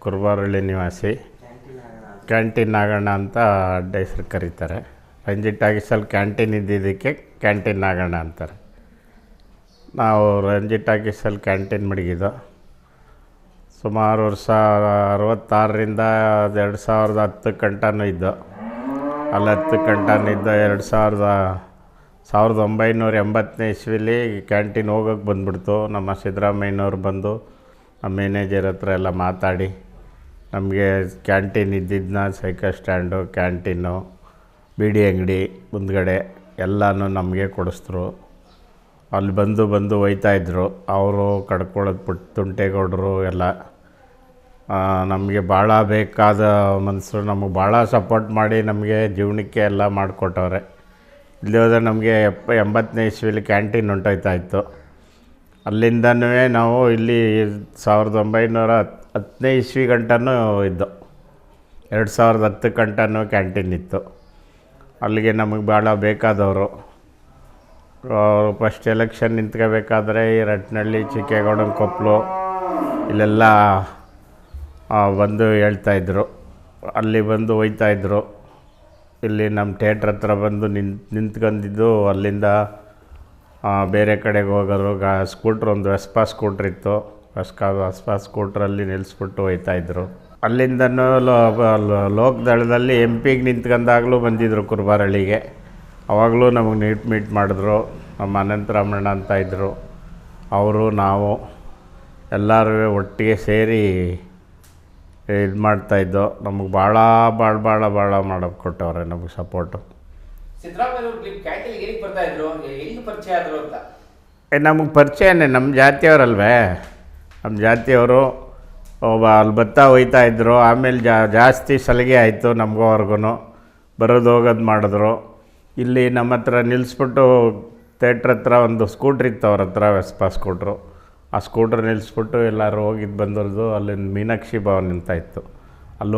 ಕುರುಬಾರಳ್ಳಿ ನಿವಾಸಿ. ಕ್ಯಾಂಟೀನ್ ನಾಗಣ್ಣ ಅಂತ ಅಡ್ಡ ಹೆಸರು ಕರೀತಾರೆ. ರಂಜಿತ್ ಟಾಕೀಸಲ್ಲಿ ಕ್ಯಾಂಟೀನ್ ಇದ್ದಿದ್ದಕ್ಕೆ ಕ್ಯಾಂಟೀನ್ ನಾಗಣ್ಣ ಅಂತಾರೆ. ನಾವು ರಂಜಿತ್ ಟಾಕೀಸಲ್ಲಿ ಕ್ಯಾಂಟೀನ್ ಮಡಗಿದ್ದು. ಸುಮಾರು ವರ್ಷ ಅರವತ್ತಾರರಿಂದ ಎರಡು ಸಾವಿರದ ಹತ್ತು ಗಂಟನೂ ಇದ್ದು. ಅಲ್ಲಿ ಹತ್ತು ಗಂಟನೂ ಇದ್ದು ಎರಡು ಸಾವಿರದ ಸಾವಿರದ ಒಂಬೈನೂರ ಎಂಬತ್ತನೇ ಇಸ್ವಿಲಿ ಕ್ಯಾಂಟೀನ್ ಹೋಗೋಕೆ ಬಂದ್ಬಿಡ್ತು. ನಮ್ಮ ಸಿದ್ದರಾಮಯ್ಯನವ್ರು ಬಂದು, ನಮ್ಮ ಮ್ಯಾನೇಜರ್ ಹತ್ರ ಎಲ್ಲ ಮಾತಾಡಿ ನಮಗೆ ಕ್ಯಾಂಟೀನ್ ಇದ್ದಿದ್ದನ್ನ ಸೈಕಲ್ ಸ್ಟ್ಯಾಂಡು, ಕ್ಯಾಂಟೀನು, ಬೀಡಿ ಅಂಗಡಿ ಮುಂದ್ಗಡೆ ಎಲ್ಲನೂ ನಮಗೆ ಕೊಡಿಸಿದ್ರು. ಅಲ್ಲಿ ಬಂದು ಬಂದು ಒಯ್ತಾಯಿದ್ರು ಅವರು ಕಡ್ಕೊಳ್ಳೋದು ಬಿಟ್ಟು ತುಂಟೇಗೌಡರು ಎಲ್ಲ. ನಮಗೆ ಭಾಳ ಬೇಕಾದ ಮನಸ್ಸು ನಮಗೆ ಭಾಳ ಸಪೋರ್ಟ್ ಮಾಡಿ ನಮಗೆ ಜೀವನಕ್ಕೆ ಎಲ್ಲ ಮಾಡಿಕೊಟ್ಟವ್ರೆ. ಇಲ್ಲಿ ಹೋದರೆ ನಮಗೆ ಎಪ್ಪ ಎಂಬತ್ತನೇ ಇಸ್ವಿಲಿ ಕ್ಯಾಂಟೀನ್ ಹೊಂಟೋಯ್ತಾ ಇತ್ತು ಅಲ್ಲಿಂದನೂ ನಾವು ಇಲ್ಲಿ ಸಾವಿರದ ಒಂಬೈನೂರ ಹತ್ತನೇ ಇಸ್ವಿ ಗಂಟನೂ ಇದ್ದು, ಎರಡು ಸಾವಿರದ ಹತ್ತು ಗಂಟನೂ ಕ್ಯಾಂಟೀನ್ ಇತ್ತು. ಅಲ್ಲಿಗೆ ನಮಗೆ ಭಾಳ ಬೇಕಾದವರು. ಫಸ್ಟ್ ಎಲೆಕ್ಷನ್ ನಿಂತ್ಕೋಬೇಕಾದ್ರೆ ಈ ರಟ್ನಳ್ಳಿ, ಚಿಕ್ಕೇಗೌಡನ ಕೊಪ್ಪಲು ಇಲ್ಲೆಲ್ಲ ಬಂದು ಹೇಳ್ತಾಯಿದ್ರು ಅಲ್ಲಿ ಬಂದು ಒಯ್ತಾಯಿದ್ರು ಇಲ್ಲಿ ನಮ್ಮ ಥಿಯೇಟ್ರ್ ಹತ್ರ ಬಂದು ನಿಂತ್ ನಿಂತ್ಕೊಂಡಿದ್ದು ಅಲ್ಲಿಂದ ಬೇರೆ ಕಡೆಗೆ ಹೋಗೋರು, ಗಾ, ಸ್ಕೂಟ್ರ್ ಒಂದು ವೆಸ್ಪಾ ಸ್ಕೂಟ್ರ್ ಇತ್ತು. ವೆಸ್ಕಾ ವೆಸ್ಪಾ ಸ್ಕೂಟ್ರಲ್ಲಿ ನಿಲ್ಲಿಸ್ಬಿಟ್ಟು ಹೋಯ್ತಾ ಇದ್ರು. ಲೋ- ಲೋಕದಳದಲ್ಲಿ ಎಂ ಪಿಗೆ ನಿಂತ್ಕೊಂಡಾಗಲೂ ಬಂದಿದ್ದರು ಕುರ್ಬಾರಳ್ಳಿಗೆ ಅವಾಗಲೂ ನಮಗೆ ನೀಟ್ ಮೀಟ್ ಮಾಡಿದ್ರು. ನಮ್ಮ ಅನಂತರಾಮಣ್ಣ ಅಂತ ಇದ್ದರು ಅವರು ನಾವು ಎಲ್ಲರೂ ಒಟ್ಟಿಗೆ ಸೇರಿ ಇದು ಮಾಡ್ತಾಯಿದ್ದೋ ನಮಗೆ ಭಾಳ ಭಾಳ ಭಾಳ ಭಾಳ ಮಾಡೋಕ್ಕೆ ಕೊಟ್ಟವ್ರೆ ನಮಗೆ ಸಪೋರ್ಟು ಸಿದ್ದರಾಮಯ್ಯ ನಮಗೆ ಪರಿಚಯನೇ ನಮ್ಮ ಜಾತಿಯವರಲ್ವೇ. ನಮ್ಮ ಜಾತಿಯವರು ಒಬ್ಬ ಅಲ್ಲಿ ಬತ್ತಾ ಹೋಯ್ತಾ ಇದ್ದರು ಆಮೇಲೆ ಜಾ, ಜಾಸ್ತಿ ಸಲಿಗೆ ಆಯಿತು ನಮಗೋವರೆಗೂ ಬರೋದು ಹೋಗೋದು ಮಾಡಿದ್ರು. ಇಲ್ಲಿ ನಮ್ಮ ಹತ್ರ ನಿಲ್ಲಿಸ್ಬಿಟ್ಟು ಥೇಟ್ರ್ ಹತ್ರ ಒಂದು ಸ್ಕೂಟ್ರ್ ಇತ್ತು ಅವ್ರ ಹತ್ರ, ವೆಸ್ಪಾ ಸ್ಕೂಟ್ರು. ಆ ಸ್ಕೂಟ್ರ್ ನಿಲ್ಲಿಸ್ಬಿಟ್ಟು ಎಲ್ಲರೂ ಹೋಗಿದ್ದು ಬಂದಿರೋದು ಅಲ್ಲಿಂದ ಮೀನಾಕ್ಷಿ ಭವನ್ ನಿಂತಾಯಿತ್ತು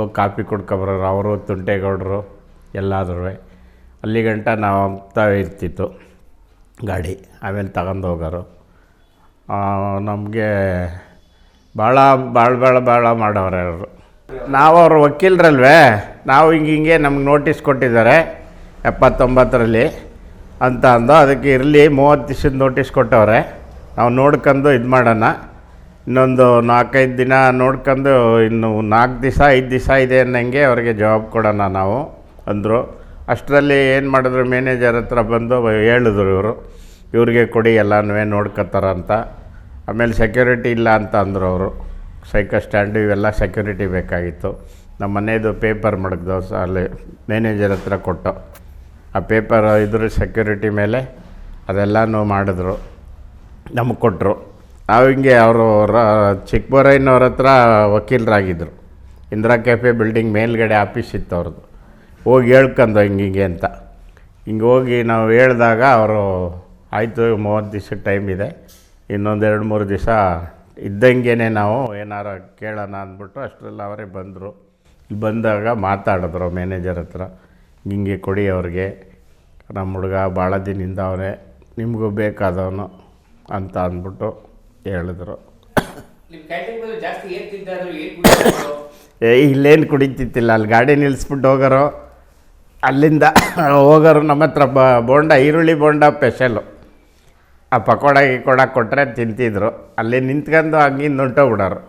ಹೋಗಿ ಕಾಪಿ ಕುಡ್ಕೊಬರೋರು ಅವರು, ತುಂಟೇಗೌಡರು ಎಲ್ಲಾದ್ರೂ ಅಲ್ಲಿ ಗಂಟ ನಾವು ಹೋಗ್ತಾ ಇರ್ತಿತ್ತು ಗಾಡಿ, ಆಮೇಲೆ ತಗೊಂಡು ಹೋಗೋರು. ನಮಗೆ ಭಾಳ ಭಾಳ ಭಾಳ ಭಾಳ ಮಾಡವ್ರೆ ಅವರು. ನಾವು ಅವ್ರ ವಕೀಲರಲ್ವೇ, ನಾವು ಹಿಂಗೆ ಹಿಂಗೆ ನಮ್ಗೆ ನೋಟಿಸ್ ಕೊಟ್ಟಿದ್ದಾರೆ, ಎಪ್ಪತ್ತೊಂಬತ್ತರಲ್ಲಿ ಅಂತ ಅಂದು, ಅದಕ್ಕೆ ಇರಲಿ, ಮೂವತ್ತು ದಿವಸದ ನೋಟಿಸ್ ಕೊಟ್ಟವ್ರೆ. ನಾವು ನೋಡ್ಕೊಂಡು ಇದು ಮಾಡೋಣ. ಇನ್ನೊಂದು ನಾಲ್ಕೈದು ದಿನ ನೋಡ್ಕೊಂಡು, ಇನ್ನು ನಾಲ್ಕು ದಿವಸ, ಐದು ದಿವಸ ಇದೆ ಅನ್ನಂಗೆ ಅವ್ರಿಗೆ ಜವಾಬ್ ಕೊಡೋಣ ನಾವು ಅಂದರು. ಅಷ್ಟರಲ್ಲಿ ಏನು ಮಾಡಿದ್ರು ಮ್ಯಾನೇಜರ್ ಹತ್ರ ಬಂದು ಹೇಳಿದ್ರು ಇವರು. ಇವ್ರಿಗೆ ಕೊಡಿ ಎಲ್ಲನೂ ನೋಡ್ಕೊತಾರಂತ ಆಮೇಲೆ ಸೆಕ್ಯೂರಿಟಿ ಇಲ್ಲ ಅಂತ ಅಂದರು ಅವರು. ಸೈಕಲ್ ಸ್ಟ್ಯಾಂಡು ಇವೆಲ್ಲ ಸೆಕ್ಯೂರಿಟಿ ಬೇಕಾಗಿತ್ತು. ನಮ್ಮ ಮನೆಯದು ಪೇಪರ್ ಮಡಗ್ದು ಅಲ್ಲಿ ಮ್ಯಾನೇಜರ್ ಹತ್ರ ಕೊಟ್ಟು. ಆ ಪೇಪರ್ ಇದ್ರ ಸೆಕ್ಯೂರಿಟಿ ಮೇಲೆ ಅದೆಲ್ಲನೂ ಮಾಡಿದ್ರು. ನಮಗೆ ಕೊಟ್ಟರು ನಾವು ಹಿಂಗೆ ಅವರು ಚಿಕ್ಕಬೋರಯ್ಯನವ್ರ ಹತ್ರ ವಕೀಲರಾಗಿದ್ದರು ಇಂದಿರಾ ಕೆಫೆ ಬಿಲ್ಡಿಂಗ್ ಮೇಲ್ಗಡೆ ಆಫೀಸ್ ಇತ್ತು ಅವ್ರದ್ದು ಹೋಗಿ ಹೇಳ್ಕೊಂಡು ಹಿಂಗೆ ಹಿಂಗೆ ಅಂತ. ಹಿಂಗೆ ಹೋಗಿ ನಾವು ಹೇಳಿದಾಗ ಅವರು, ಆಯಿತು ಮೂವತ್ತು ದಿವ್ಸಕ್ಕೆ ಟೈಮ್ ಇದೆ. ಇನ್ನೊಂದು ಎರಡು ಮೂರು ದಿವಸ ಇದ್ದಂಗೆ ನಾವು ಏನಾರು ಕೇಳೋಣ ಅಂದ್ಬಿಟ್ಟು ಅಷ್ಟರಲ್ಲಿ ಅವರೇ ಬಂದರು. ಇಲ್ಲಿ ಬಂದಾಗ ಮಾತಾಡಿದ್ರು ಮ್ಯಾನೇಜರ್ ಹತ್ರ ಹಿಂಗೆ ಕೊಡಿ ಅವ್ರಿಗೆ ನಮ್ಮ ಹುಡುಗ ಭಾಳ ದಿನದಿಂದ ಅವರೇ ನಿಮಗೂ ಬೇಕಾದವನು ಅಂತ ಅಂದ್ಬಿಟ್ಟು ಹೇಳಿದ್ರು. ಏ ಇಲ್ಲೇನು ಕುಡಿತಿತ್ತಿಲ್ಲ ಅಲ್ಲಿ ಗಾಡಿ ನಿಲ್ಲಿಸ್ಬಿಟ್ಟು ಹೋಗೋರು ಅಲ್ಲಿಂದ ಹೋಗೋರು ನಮ್ಮ ಹತ್ರ ಬ ಬೋಂಡ ಈರುಳ್ಳಿ ಬೋಂಡ ಸ್ಪೆಷಲು ಆ ಪಕೋಡ ಗಿಕೋಡ ಕೊಟ್ಟರೆ ತಿಂತಿದ್ರು. ಅಲ್ಲಿ ನಿಂತ್ಕೊಂಡು ಹಂಗಿಂದ ಹೊಂಟೋಗ್ಬಿಡೋರು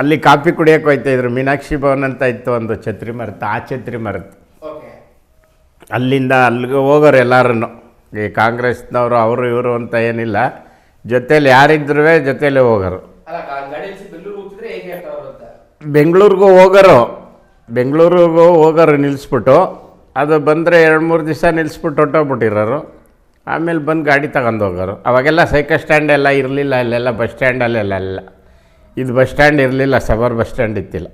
ಅಲ್ಲಿ ಕಾಫಿ ಕುಡಿಯೋಕೆ ಹೋಯ್ತಾಯಿದ್ರು ಮೀನಾಕ್ಷಿ ಭವನ್ ಅಂತ ಇತ್ತು ಒಂದು ಛತ್ರಿ ಮರತ್ತು ಆ ಛತ್ರಿ ಮರತ್ತು ಅಲ್ಲಿಂದ ಅಲ್ಲಿಗೆ ಹೋಗೋರು ಎಲ್ಲರೂ ಈ ಕಾಂಗ್ರೆಸ್ನವರು ಅವರು ಇವರು ಅಂತ ಏನಿಲ್ಲ. ಜೊತೇಲಿ ಯಾರಿದ್ರೂ ಜೊತೇಲಿ ಹೋಗೋರು. ಬೆಂಗಳೂರಿಗೂ ಹೋಗೋರು. ಬೆಂಗಳೂರಿಗೂ ಹೋಗೋರು ನಿಲ್ಲಿಸ್ಬಿಟ್ಟು ಅದು ಬಂದರೆ ಎರಡು ಮೂರು ದಿವಸ ನಿಲ್ಲಿಸ್ಬಿಟ್ಟು ಹೊಟ್ಟೋಗ್ಬಿಟ್ಟಿರೋರು ಆಮೇಲೆ ಬಂದು ಗಾಡಿ ತಗೊಂಡು ಹೋಗೋರು. ಅವಾಗೆಲ್ಲ ಸೈಕಲ್ ಸ್ಟ್ಯಾಂಡ್ ಎಲ್ಲ ಇರಲಿಲ್ಲ, ಅಲ್ಲೆಲ್ಲ ಬಸ್ ಸ್ಟ್ಯಾಂಡಲ್ಲೆಲ್ಲ ಎಲ್ಲ ಇದು ಬಸ್ ಸ್ಟ್ಯಾಂಡ್ ಇರಲಿಲ್ಲ, ಸಬರ್ ಬಸ್ ಸ್ಟ್ಯಾಂಡ್ ಇತ್ತಿಲ್ಲ.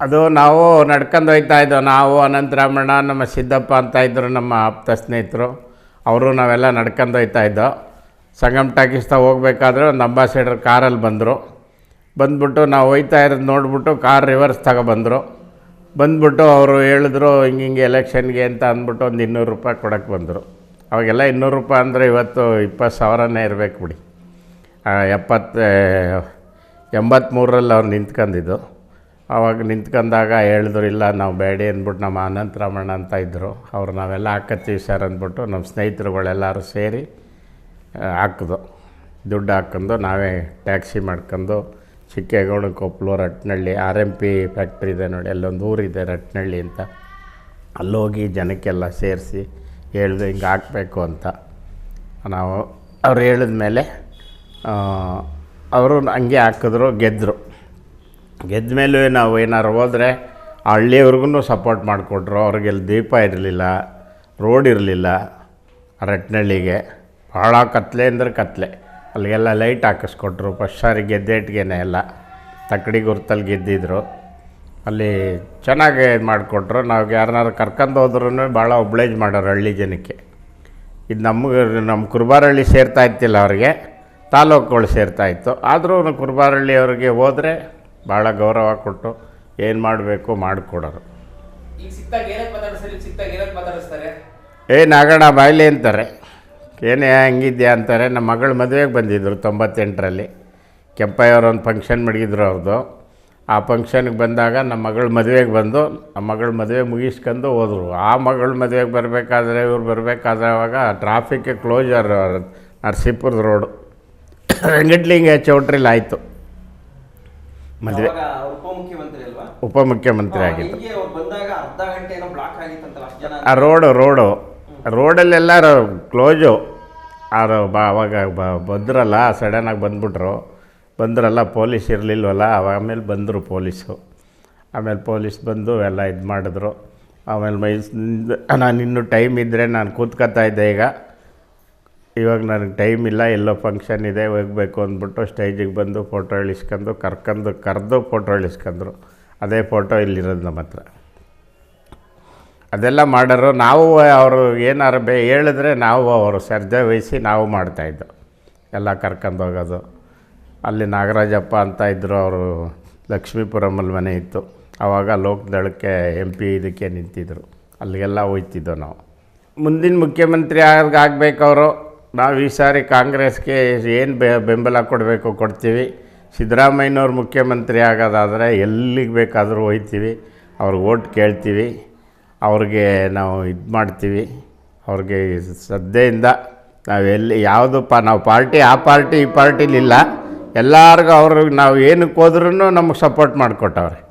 ಅದು ನಾವು ನಡ್ಕೊಂಡು ಹೋಗ್ತಾ ಇದ್ದೋ, ನಾವು ಅನಂತ ರಾಮಣ್ಣ, ನಮ್ಮ ಸಿದ್ದಪ್ಪ ಅಂತ ಇದ್ದರು ನಮ್ಮ ಆಪ್ತ ಸ್ನೇಹಿತರು, ಅವರು ನಾವೆಲ್ಲ ನಡ್ಕೊಂಡು ಹೋಗ್ತಾ ಇದ್ದೋ. ಸಂಗಮ್ ಟಾಕೀಸ್ತಾ ಹೋಗ್ಬೇಕಾದ್ರೆ ಒಂದು ಅಂಬಾಸಿಡರ್ ಕಾರಲ್ಲಿ ಬಂದರು. ಬಂದ್ಬಿಟ್ಟು ನಾವು ಹೋಯ್ತಾ ಇರೋದು ನೋಡಿಬಿಟ್ಟು ಕಾರ್ ರಿವರ್ಸ್ ತಗೊಬಂದರು. ಬಂದ್ಬಿಟ್ಟು ಅವರು ಹೇಳಿದ್ರು, ಹಿಂಗೆ ಹಿಂಗೆ ಎಲೆಕ್ಷನ್ಗೆ ಅಂತ ಅಂದ್ಬಿಟ್ಟು ಒಂದು ಇನ್ನೂರು ರೂಪಾಯಿ ಕೊಡೋಕ್ಕೆ ಬಂದರು. ಅವಾಗೆಲ್ಲ ಇನ್ನೂರು ರೂಪಾಯಿ ಅಂದರೆ ಇವತ್ತು ಇಪ್ಪತ್ತು ಸಾವಿರನೇ ಇರಬೇಕು ಬಿಡಿ. ಎಪ್ಪತ್ತ ಎಂಬತ್ತ್ಮೂರರಲ್ಲಿ ಅವ್ರು ನಿಂತ್ಕೊಂಡಿದ್ದು ಅವಾಗ ನಿಂತ್ಕೊಂಡಾಗ ಹೇಳಿದ್ರು, ಇಲ್ಲ, ನಾವು ಬೇಡಿ ಅಂದ್ಬಿಟ್ಟು ನಮ್ಮ ಅನಂತ ರಾಮಣ್ಣ ಅಂತ ಇದ್ದರು ಅವ್ರು ನಾವೆಲ್ಲ ಹಾಕತ್ತೀವಿ ಸರ್ ಅಂದ್ಬಿಟ್ಟು ನಮ್ಮ ಸ್ನೇಹಿತರುಗಳೆಲ್ಲರೂ ಸೇರಿ ಹಾಕಿದು. ದುಡ್ಡು ಹಾಕ್ಕೊಂಡು ನಾವೇ ಟ್ಯಾಕ್ಸಿ ಮಾಡ್ಕೊಂಡು Chikkegowda Koppalu Ratnalli R M P factory ಇದೆ ನೋಡಿ, ಅಲ್ಲೊಂದು ಊರಿದೆ ರಟ್ನಳ್ಳಿ ಅಂತ. ಅಲ್ಲೋಗಿ ಜನಕ್ಕೆಲ್ಲ ಸೇರಿಸಿ ಹೇಳಿದ್ರು ಹಿಂಗೆ ಹಾಕಬೇಕು ಅಂತ. ನಾವು ಅವ್ರು ಹೇಳಿದ ಮೇಲೆ ಅವರು ಹಂಗೆ ಹಾಕಿದ್ರು ಗೆದ್ದರು ಗೆದ್ದ ಮೇಲೂ ನಾವು ಏನಾರು ಹೋದರೆ ಹಳ್ಳಿಯವ್ರಿಗೂ ಸಪೋರ್ಟ್ ಮಾಡಿಕೊಟ್ರು ಅವ್ರಿಗೆಲ್ಲಿ ದೀಪ ಇರಲಿಲ್ಲ ರೋಡ್ ಇರಲಿಲ್ಲ, ರಟ್ನಳ್ಳಿಗೆ. ಭಾಳ ಕತ್ಲೆ ಅಂದರೆ ಕತ್ಲೆ. ಅಲ್ಲಿಗೆಲ್ಲ ಲೈಟ್ ಹಾಕಿಸ್ಕೊಟ್ರು. ಫಸ್ಟ್ ಸಾರಿ ಗೆದ್ದೇಟ್ಗೇನೆ ಎಲ್ಲ. ತಕ್ಕಡಿ ಗುರ್ತಲ್ಲಿ ಗೆದ್ದಿದ್ರು. ಅಲ್ಲಿ ಚೆನ್ನಾಗಿ ಇದು ಮಾಡಿಕೊಟ್ರು. ನಾವು ಯಾರನ್ನಾರು ಕರ್ಕೊಂಡು ಹೋದ್ರೂ ಭಾಳ ಒಬ್ಳೇಜ್ ಮಾಡೋರು ಹಳ್ಳಿ ಜನಕ್ಕೆ. ಇದು ನಮಗೆ ನಮ್ಮ ಕುರುಬಾರಹಳ್ಳಿ ಸೇರ್ತಾ ಇತ್ತಿಲ್ಲ ಅವ್ರಿಗೆ. ತಾಲೂಕುಗಳು ಸೇರ್ತಾ ಇತ್ತು. ಆದರೂ ಕುರುಬಾರಹಳ್ಳಿ ಅವ್ರಿಗೆ ಹೋದರೆ ಭಾಳ ಗೌರವ ಕೊಟ್ಟು ಏನು ಮಾಡಬೇಕು ಮಾಡಿಕೊಡೋರು. ಏ ನಾಗಣ್ಣ ಬಾಯ್ಲಿ ಅಂತಾರೆ. ಏನೇ ಹಂಗಿದ್ಯಾ ಅಂತಾರೆ ನಮ್ಮ ಮಗಳು ಮದುವೆಗೆ ಬಂದಿದ್ದರು ತೊಂಬತ್ತೆಂಟರಲ್ಲಿ. ಕೆಂಪಯ್ಯವ್ರು ಒಂದು ಫಂಕ್ಷನ್ ಮಡಗಿದ್ರು ಅವ್ರದ್ದು ಆ ಫಂಕ್ಷನ್ಗೆ ಬಂದಾಗ ನಮ್ಮ ಮಗಳು ಮದುವೆಗೆ ಬಂದು ನಮ್ಮ ಮಗಳ ಮದುವೆ ಮುಗಿಸ್ಕೊಂಡು ಹೋದರು. ಆ ಮಗಳ ಮದುವೆಗೆ ಬರಬೇಕಾದ್ರೆ ಇವ್ರು ಬರಬೇಕಾದ್ರೆ ಅವಾಗ ಟ್ರಾಫಿಕ್ಗೆ ಕ್ಲೋಜರ್ ನರಸೀಪುರದ ರೋಡು ರಂಗಟ್ಲಿಂಗೆ ಚೌಟ್ರಿಲಿ ಆಯಿತು. ಮದುವೆ ಉಪಮುಖ್ಯಮಂತ್ರಿ ಆಗಿತ್ತು ಆ ರೋಡು ರೋಡು ರೋಡಲ್ಲೆಲ್ಲ ಕ್ಲೋಜು. ಅವರು ಬಾ, ಅವಾಗ ಬ, ಬಂದ್ರಲ್ಲ ಸಡನ್ನಾಗಿ ಬಂದ್ಬಿಟ್ರು. ಬಂದ್ರಲ್ಲ, ಪೊಲೀಸ್ ಇರಲಿಲ್ವಲ್ಲ, ಆಮೇಲೆ ಬಂದರು ಪೊಲೀಸು. ಆಮೇಲೆ ಪೊಲೀಸ್ ಬಂದು ಎಲ್ಲ ಇದು ಮಾಡಿದ್ರು. ಆಮೇಲೆ ಮೈ ನಾನು ಇನ್ನೂ ಟೈಮ್ ಇದ್ದರೆ ನಾನು ಕೂತ್ಕೊತಾ ಇದ್ದೆ ಈಗ. ಇವಾಗ ನನಗೆ ಟೈಮ್ ಇಲ್ಲ, ಎಲ್ಲೋ ಫಂಕ್ಷನ್ ಇದೆ, ಹೋಗಬೇಕು ಅಂದ್ಬಿಟ್ಟು ಸ್ಟೇಜಿಗೆ ಬಂದು ಫೋಟೋ ಇಳಿಸ್ಕೊಂಡು ಕರ್ಕೊಂಡು ಕರೆದು ಫೋಟೋ ಇಳಿಸ್ಕೊಂಡ್ರು ಅದೇ ಫೋಟೋ ಇಲ್ಲಿರೋದು ನಮ್ಮ ಹತ್ರ ಅದೆಲ್ಲ ಮಾಡೋರು ನಾವು, ಅವರು ಏನಾರು ಬೇ, ಹೇಳಿದ್ರೆ ನಾವು ಅವರು ಸರ್ಜೆ ವಹಿಸಿ ನಾವು ಮಾಡ್ತಾಯಿದ್ದು ಎಲ್ಲ ಕರ್ಕೊಂಡು ಹೋಗೋದು. ಅಲ್ಲಿ ನಾಗರಾಜಪ್ಪ ಅಂತ ಇದ್ದರು ಅವರು ಲಕ್ಷ್ಮೀಪುರಮಲ್ಲಿ ಮನೆ ಇತ್ತು. ಆವಾಗ ಲೋಕದಳಕ್ಕೆ ಎಂ ಪಿ ಇದಕ್ಕೆ ನಿಂತಿದ್ದರು ಅಲ್ಲಿಗೆಲ್ಲ ಹೋಯ್ತಿದ್ದೋ ನಾವು. ಮುಂದಿನ ಮುಖ್ಯಮಂತ್ರಿ ಆಗಬೇಕವರು ನಾವು ಈ ಸಾರಿ ಕಾಂಗ್ರೆಸ್ಗೆ ಏನು ಬೆಂಬಲ ಕೊಡಬೇಕು ಕೊಡ್ತೀವಿ. ಸಿದ್ದರಾಮಯ್ಯನವ್ರು ಮುಖ್ಯಮಂತ್ರಿ ಆಗೋದಾದರೆ ಎಲ್ಲಿಗೆ ಬೇಕಾದರೂ ಹೋಯ್ತೀವಿ. ಅವ್ರಿಗೆ ಓಟ್ ಕೇಳ್ತೀವಿ. ಅವ್ರಿಗೆ ನಾವು ಇದು ಮಾಡ್ತೀವಿ. ಅವ್ರಿಗೆ ಶ್ರದ್ಧೆಯಿಂದ ನಾವು ಎಲ್ಲಿ ಯಾವುದು ಪ ನಾವು ಪಾರ್ಟಿ, ಆ ಪಾರ್ಟಿ, ಈ ಪಾರ್ಟಿಲಿಲ್ಲ ಎಲ್ಲರಿಗೂ ಅವ್ರಿಗೆ ನಾವು ಏನಕ್ಕೆ ಹೋದ್ರೂ ನಮಗೆ ಸಪೋರ್ಟ್ ಮಾಡಿಕೊಟ್ಟವ್ರೆ.